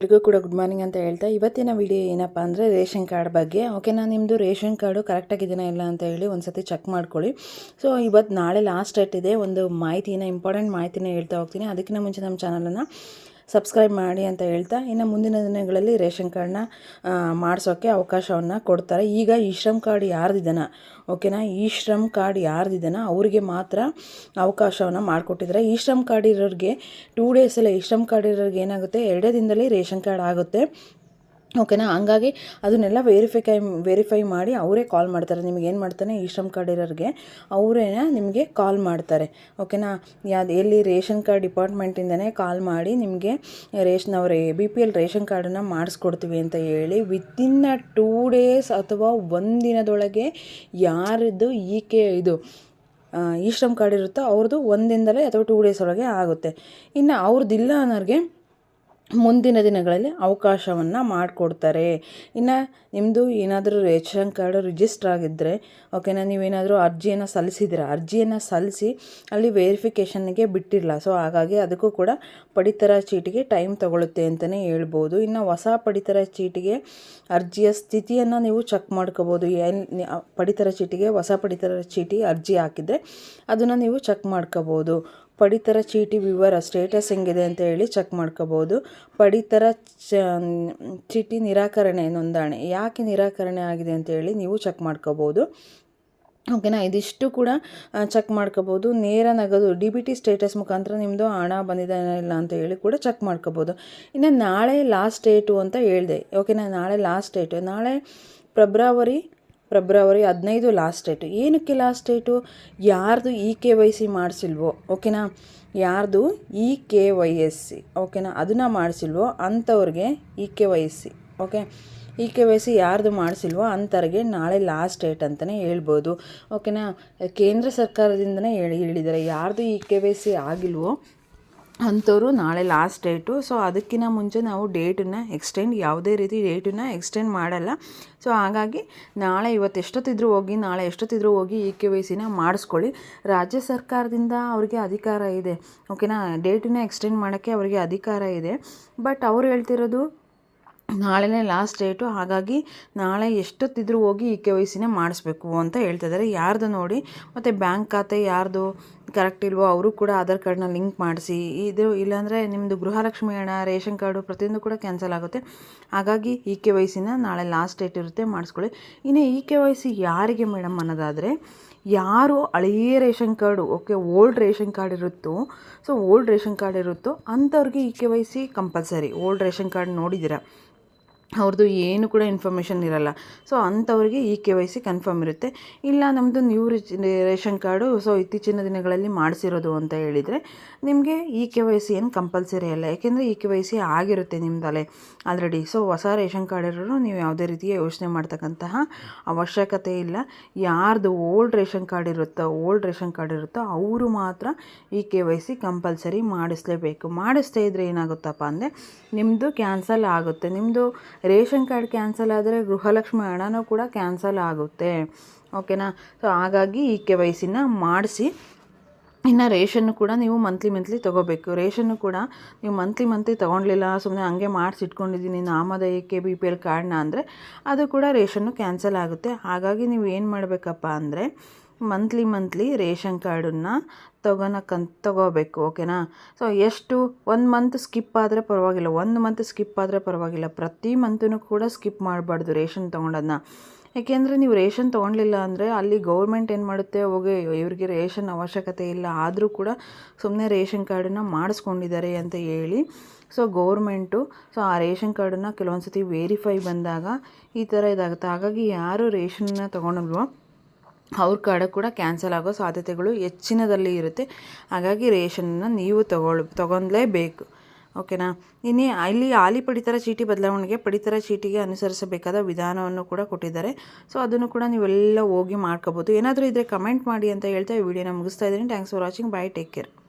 ಎಲ್ರಿಗೂ ಕೂಡ good morning ಅಂತ ಹೇಳ್ತಾ, ಇವತ್ತಿನ ವಿಡಿಯೋ ಏನಪ್ಪ ಅಂದರೆ ರೇಷನ್ ಕಾರ್ಡ್ ಬಗ್ಗೆ. ಓಕೆ ನಾನು ನಿಮ್ಮದು ರೇಷನ್ ಕಾರ್ಡು ಕರೆಕ್ಟಾಗಿದ್ದೀನ ಇಲ್ಲ ಅಂತ ಹೇಳಿ ಒಂದು ಸತಿ ಚೆಕ್ ಮಾಡ್ಕೊಳ್ಳಿ. ಸೊ ಇವತ್ತು ನಾಳೆ ಲಾಸ್ಟ್ ಡೇಟ್ ಇದೆ. ಒಂದು ಮಾಹಿತಿನ ಇಂಪಾರ್ಟೆಂಟ್ ಮಾಹಿತಿನ ಹೇಳ್ತಾ ಹೋಗ್ತೀನಿ. ಅದಕ್ಕಿಂತ ಮುಂಚೆ ನಮ್ಮ ಚಾನಲನ್ನು ಸಬ್ಸ್ಕ್ರೈಬ್ ಮಾಡಿ ಅಂತ ಹೇಳ್ತಾ ಇನ್ನು ಮುಂದಿನ ದಿನಗಳಲ್ಲಿ ರೇಷನ್ ಕಾರ್ಡ್ನ ಮಾಡಿಸೋಕ್ಕೆ ಅವಕಾಶವನ್ನು ಕೊಡ್ತಾರೆ. ಈಗ ಈ ಶ್ರಮ್ ಕಾರ್ಡ್ ಯಾರ್ದಿದ್ದಾನ ಓಕೆನಾ ಈ ಶ್ರಮ್ ಕಾರ್ಡ್ ಯಾರ್ದಿದ್ದಾನ ಅವರಿಗೆ ಮಾತ್ರ ಅವಕಾಶವನ್ನು ಮಾಡಿಕೊಟ್ಟಿದ್ದಾರೆ. ಈ ಶ್ರಮ್ ಕಾರ್ಡ್ ಇರೋರಿಗೆ ಟೂ ಡೇಸಲ್ಲಿ ಈ ಶ್ರಮ್ ಕಾರ್ಡ್ ಇರೋರಿಗೆ ಏನಾಗುತ್ತೆ? ಎರಡೇ ದಿನದಲ್ಲಿ ರೇಷನ್ ಕಾರ್ಡ್ ಆಗುತ್ತೆ. ಓಕೆನಾ ಹಂಗಾಗಿ ಅದನ್ನೆಲ್ಲ ವೆರಿಫಿಕೈ ವೆರಿಫೈ ಮಾಡಿ ಅವರೇ ಕಾಲ್ ಮಾಡ್ತಾರೆ. ನಿಮಗೆ ಏನು ಮಾಡ್ತಾನೆ? ಈ ಶ್ರಮ್ ಕಾರ್ಡ್ ಇರೋರಿಗೆ ಅವರೇ ನಿಮಗೆ ಕಾಲ್ ಮಾಡ್ತಾರೆ. ಓಕೆನಾ ಯಾವ್ದು, ಎಲ್ಲಿ ರೇಷನ್ ಕಾರ್ಡ್ ಡಿಪಾರ್ಟ್ಮೆಂಟಿಂದನೇ ಕಾಲ್ ಮಾಡಿ ನಿಮಗೆ ರೇಷನ್ ಅವರೇ ಬಿ ಪಿ ಎಲ್ ರೇಷನ್ ಕಾರ್ಡನ್ನು ಮಾಡಿಸ್ಕೊಡ್ತೀವಿ ಅಂತ ಹೇಳಿ ವಿತಿನ್ ಟೂ ಡೇಸ್ ಅಥವಾ ಒಂದು ದಿನದೊಳಗೆ ಯಾರದ್ದು ಕೆ, ಇದು ಈ ಶ್ರಮ್ ಕಾರ್ಡ್ ಇರುತ್ತೋ ಅವ್ರದ್ದು ಒಂದಿಂದಲೇ ಅಥವಾ ಟೂ ಡೇಸ್ ಒಳಗೆ ಆಗುತ್ತೆ. ಇನ್ನು ಅವ್ರದ್ದಿಲ್ಲ ಅನ್ನೋರಿಗೆ ಮುಂದಿನ ದಿನಗಳಲ್ಲಿ ಅವಕಾಶವನ್ನು ಮಾಡಿಕೊಡ್ತಾರೆ. ಇನ್ನು ನಿಮ್ಮದು ಏನಾದರೂ ರೇಷನ್ ಕಾರ್ಡು ರಿಜಿಸ್ಟ್ರ್ ಆಗಿದ್ದರೆ ಓಕೆನಾ ನೀವೇನಾದರೂ ಅರ್ಜಿಯನ್ನು ಸಲ್ಲಿಸಿದ್ರೆ ಅರ್ಜಿಯನ್ನು ಸಲ್ಲಿಸಿ ಅಲ್ಲಿ ವೆರಿಫಿಕೇಷನ್ಗೆ ಬಿಟ್ಟಿರಲ್ಲ ಸೊ ಹಾಗಾಗಿ ಅದಕ್ಕೂ ಕೂಡ ಪಡಿತರ ಚೀಟಿಗೆ ಟೈಮ್ ತಗೊಳ್ಳುತ್ತೆ ಅಂತಲೇ ಹೇಳ್ಬೋದು. ಇನ್ನು ಹೊಸ ಪಡಿತರ ಚೀಟಿಗೆ ಅರ್ಜಿಯ ಸ್ಥಿತಿಯನ್ನು ನೀವು ಚೆಕ್ ಮಾಡ್ಕೋಬೋದು. ಏನು, ಪಡಿತರ ಚೀಟಿಗೆ ಹೊಸ ಪಡಿತರ ಚೀಟಿ ಅರ್ಜಿ ಹಾಕಿದರೆ, ಅದನ್ನು ನೀವು ಚೆಕ್ ಮಾಡ್ಕೋಬೋದು. ಪಡಿತರ ಚೀಟಿ ವಿವರ ಸ್ಟೇಟಸ್ ಹೆಂಗಿದೆ ಅಂತ ಹೇಳಿ ಚೆಕ್ ಮಾಡ್ಕೋಬೋದು ಪಡಿತರ ಚೀಟಿ ನಿರಾಕರಣೆ ನೋಂದಣಿ. ಯಾಕೆ ನಿರಾಕರಣೆ ಆಗಿದೆ ಅಂತ ಹೇಳಿ ನೀವು ಚೆಕ್ ಮಾಡ್ಕೋಬೋದು ಓಕೆನಾ? ಇದಿಷ್ಟು ಕೂಡ ಚೆಕ್ ಮಾಡ್ಕೋಬೋದು ನೇರ ನಗದು, ಡಿ ಬಿ ಟಿ ಸ್ಟೇಟಸ್ ಮುಖಾಂತರ ನಿಮ್ಮದು ಹಣ ಬಂದಿದೆ ಇಲ್ಲ ಅಂತ ಹೇಳಿ ಕೂಡ ಚೆಕ್ ಮಾಡ್ಕೋಬೋದು ಇನ್ನು ನಾಳೆ ಲಾಸ್ಟ್ ಡೇಟು ಅಂತ ಹೇಳಿದೆ. ಓಕೆನಾ? ನಾಳೆ ಲಾಸ್ಟ್ ಡೇಟು ನಾಳೆ ಫೆಬ್ರವರಿ ಫೆಬ್ರವರಿ ಹದಿನೈದು ಲಾಸ್ಟ್ ಡೇಟು ಏನಕ್ಕೆ ಲಾಸ್ಟ್ ಡೇಟು ಯಾರ್ದು ಇ ಕೆ ವೈ ಸಿ ಮಾಡಿಸಿಲ್ವೋ ಓಕೆನಾ ಯಾರ್ದು E K Y S C ಓಕೆನಾ ಅದನ್ನು ಮಾಡಿಸಿಲ್ವೋ, ಅಂಥವ್ರಿಗೆ E K Y C okay E K Y C ಯಾರ್ದು ಮಾಡಿಸಿಲ್ವೋ, ಅಂಥವ್ರಿಗೆ ನಾಳೆ ಲಾಸ್ಟ್ ಡೇಟ್ ಅಂತಲೇ ಹೇಳ್ಬೋದು ಓಕೆನಾ ಕೇಂದ್ರ ಸರ್ಕಾರದಿಂದನೇ ಹೇಳಿ ಹೇಳಿದ್ದಾರೆ ಯಾರ್ದು ಇ ಕೆ ವೈ ಸಿ ಆಗಿಲ್ವೋ ಅಂಥವ್ರು ನಾಳೆ ಲಾಸ್ಟ್ ಡೇಟು ಸೊ ಅದಕ್ಕಿಂತ ಮುಂಚೆ ನಾವು ಡೇಟನ್ನು ಎಕ್ಸ್ಟೆಂಡ್ ಯಾವುದೇ ರೀತಿ ಡೇಟನ್ನು ಎಕ್ಸ್ಟೆಂಡ್ ಮಾಡಲ್ಲ. ಸೊ ಹಾಗಾಗಿ ನಾಳೆ ಇವತ್ತು ಎಷ್ಟೊತ್ತಿದ್ರು ಹೋಗಿ, ನಾಳೆ ಎಷ್ಟೊತ್ತಿದ್ರು ಹೋಗಿ ಇ ಕೆ ವೈ ಸಿನ ಮಾಡಿಸ್ಕೊಳ್ಳಿ. ರಾಜ್ಯ ಸರ್ಕಾರದಿಂದ ಅವರಿಗೆ ಅಧಿಕಾರ ಇದೆ. ಓಕೆನಾ ಡೇಟನ್ನ ಎಕ್ಸ್ಟೆಂಡ್ ಮಾಡೋಕ್ಕೆ ಅವರಿಗೆ ಅಧಿಕಾರ ಇದೆ. ಬಟ್ ಅವ್ರು ಹೇಳ್ತಿರೋದು ನಾಳೆನೇ ಲಾಸ್ಟ್ ಡೇಟು ಹಾಗಾಗಿ ನಾಳೆ ಎಷ್ಟೊತ್ತಿದ್ರು ಹೋಗಿ ಇ ಕೆ ವೈ ಸಿನೇ ಮಾಡಿಸ್ಬೇಕು ಅಂತ ಹೇಳ್ತಿದ್ದಾರೆ. ಯಾರ್ದು ನೋಡಿ? ಮತ್ತು ಬ್ಯಾಂಕ್ ಖಾತೆ ಯಾರ್ದು? ಕರೆಕ್ಟ್ ಇಲ್ವೋ ಅವರು ಕೂಡ ಆಧಾರ್ ಕಾರ್ಡ್ನ ಲಿಂಕ್ ಮಾಡಿಸಿ. ಇದು ಇಲ್ಲಾಂದರೆ ನಿಮ್ಮದು ಗೃಹಲಕ್ಷ್ಮಿ ಹಣ, ರೇಷನ್ ಕಾರ್ಡು ಪ್ರತಿಯೊಂದು ಕೂಡ ಕ್ಯಾನ್ಸಲ್ ಆಗುತ್ತೆ. ಹಾಗಾಗಿ ಇ ಕೆ ವೈ ಸಿನ ನಾಳೆ ಲಾಸ್ಟ್ ಡೇಟ್ ಇರುತ್ತೆ, ಮಾಡಿಸ್ಕೊಳ್ಳಿ. ಇನ್ನು ಇ ಕೆ ವೈ ಸಿ ಯಾರಿಗೆ ಮೇಡಮ್ ಅನ್ನೋದಾದರೆ, ಯಾರು ಹಳೆಯ ration card okay old ration card ಇರುತ್ತೋ ಸೊ ಓಲ್ಡ್ ರೇಷನ್ ಕಾರ್ಡ್ ಇರುತ್ತೋ, ಅಂಥವ್ರಿಗೆ E K Y C compulsory old ration card ನೋಡಿದ್ದೀರಾ? ಅವ್ರದ್ದು ಏನು ಕೂಡ ಇನ್ಫಾರ್ಮೇಷನ್ ಇರಲ್ಲ. ಸೊ ಅಂಥವ್ರಿಗೆ E K Y C confirm ಇರುತ್ತೆ. ಇಲ್ಲ ನಮ್ಮದು new rich ration card so ಇತ್ತೀಚಿನ ದಿನಗಳಲ್ಲಿ ಮಾಡಿಸಿರೋದು ಅಂತ ಹೇಳಿದರೆ, ನಿಮಗೆ ಈ ಕೆ ವೈ ಸಿ ಏನು ಕಂಪಲ್ಸರಿ ಅಲ್ಲ. ಯಾಕೆಂದರೆ ಈ ಕೆ ವೈ ಸಿ ಆಗಿರುತ್ತೆ ನಿಮ್ಮದಲ್ಲೇ ಆಲ್ರೆಡಿ ಸೊ ಹೊಸ ರೇಷನ್ ಕಾರ್ಡ್ ಇರೋರು ನೀವು ಯಾವುದೇ ರೀತಿಯ ಯೋಚನೆ ಮಾಡ್ತಕ್ಕಂತಹ ಅವಶ್ಯಕತೆ ಇಲ್ಲ. ಯಾರ್ದು ಓಲ್ಡ್ ರೇಷನ್ ಕಾರ್ಡ್ ಇರುತ್ತೋ ಓಲ್ಡ್ ರೇಷನ್ ಕಾರ್ಡ್ ಇರುತ್ತೋ, ಅವರು ಮಾತ್ರ E K Y C compulsory ಮಾಡಿಸಲೇಬೇಕು. ಮಾಡಿಸ್ದೇ ಇದ್ದರೆ ಏನಾಗುತ್ತಪ್ಪ ಅಂದರೆ ನಿಮ್ಮದು ಕ್ಯಾನ್ಸಲ್ ಆಗುತ್ತೆ. ನಿಮ್ಮದು ರೇಷನ್ ಕಾರ್ಡ್ ಕ್ಯಾನ್ಸಲ್ ಆದರೆ ಗೃಹಲಕ್ಷ್ಮಿ ಹಣನೂ ಕೂಡ ಕ್ಯಾನ್ಸಲ್ ಆಗುತ್ತೆ. ಓಕೆನಾ? ಸೊ ಹಾಗಾಗಿ ಈ ಕೆ ವೈಸಿನ ಮಾಡಿಸಿ. ಇನ್ನು ರೇಷನ್ನು ಕೂಡ ನೀವು ಮಂತ್ಲಿ ಮಂತ್ಲಿ ತೊಗೋಬೇಕು. ರೇಷನ್ನು ಕೂಡ ನೀವು ಮಂತ್ಲಿ ಮಂತ್ಲಿ ತೊಗೊಳ್ಲಿಲ್ಲ ಸುಮ್ಮನೆ ಹಂಗೆ ಮಾಡಿಸಿಟ್ಕೊಂಡಿದ್ದೀನಿ ನಾಮಧೇಯಕ್ಕೆ ಬಿ ಪಿ ಎಲ್ ಕಾರ್ಡ್ನ ಅಂದರೆ ಅದು ಕೂಡ ರೇಷನ್ನು ಕ್ಯಾನ್ಸಲ್ ಆಗುತ್ತೆ. ಹಾಗಾಗಿ ನೀವು ಏನು ಮಾಡಬೇಕಪ್ಪ ಅಂದರೆ ಮಂತ್ಲಿ ಮಂತ್ಲಿ ರೇಷನ್ ಕಾರ್ಡನ್ನು ತೊಗೊಳಕ್ಕಂತ ತೊಗೋಬೇಕು ಓಕೆನಾ ಸೊ ಎಷ್ಟು? ಒಂದು ಮಂತ್ ಸ್ಕಿಪ್ ಆದರೆ ಪರವಾಗಿಲ್ಲ. ಒಂದು ಮಂತ್ ಸ್ಕಿಪ್ ಆದರೆ ಪರವಾಗಿಲ್ಲ. ಪ್ರತಿ ಮಂತೂ ಕೂಡ ಸ್ಕಿಪ್ ಮಾಡಬಾರ್ದು ರೇಷನ್ ತೊಗೊಂಡೋದನ್ನ ಏಕೆಂದರೆ ನೀವು ರೇಷನ್ ತೊಗೊಳ್ಲಿಲ್ಲ ಅಂದರೆ ಅಲ್ಲಿ ಗೌರ್ಮೆಂಟ್ ಏನು ಮಾಡುತ್ತೆ? ಹೋಗಿ ಇವರಿಗೆ ರೇಷನ್ ಅವಶ್ಯಕತೆ ಇಲ್ಲ. ಆದರೂ ಕೂಡ ಸುಮ್ಮನೆ ರೇಷನ್ ಕಾರ್ಡನ್ನು ಮಾಡಿಸ್ಕೊಂಡಿದ್ದಾರೆ ಅಂತ ಹೇಳಿ. ಸೊ ಗೌರ್ಮೆಂಟು ಸೊ ಆ ರೇಷನ್ ಕಾರ್ಡನ್ನು ಕೆಲವೊಂದು ಸತಿ ವೇರಿಫೈ ಬಂದಾಗ ಈ ಥರ ಇದಾಗುತ್ತೆ. ಹಾಗಾಗಿ ಯಾರು ರೇಷನ್ನ ತೊಗೊಂಡಲ್ವೋ ಅವ್ರ ಕಾರ್ಡ್ ಕೂಡ ಕ್ಯಾನ್ಸಲ್ ಆಗೋ ಸಾಧ್ಯತೆಗಳು ಹೆಚ್ಚಿನದಲ್ಲಿ ಇರುತ್ತೆ. ಹಾಗಾಗಿ ರೇಷನ್ನ ನೀವು ತಗೊಳ್ ತೊಗೊಳ್ಲೇಬೇಕು ಓಕೆನಾ? ಇನ್ನು ಇಲ್ಲಿ ಹಾಲಿ ಪಡಿತರ ಚೀಟಿ ಬದಲಾವಣೆಗೆ ಪಡಿತರ ಚೀಟಿಗೆ ಅನುಸರಿಸಬೇಕಾದ ವಿಧಾನವನ್ನು ಕೂಡ ಕೊಟ್ಟಿದ್ದಾರೆ. ಸೊ, ಅದನ್ನು ಕೂಡ ನೀವೆಲ್ಲ ಹೋಗಿ ಮಾಡ್ಕೋಬೋದು. ಏನಾದರೂ ಇದ್ದರೆ ಕಮೆಂಟ್ ಮಾಡಿ ಅಂತ ಹೇಳ್ತಾ ಈ ವಿಡಿಯೋನ ಮುಗಿಸ್ತಾ ಇದ್ದೀನಿ. Thanks for watching bye take care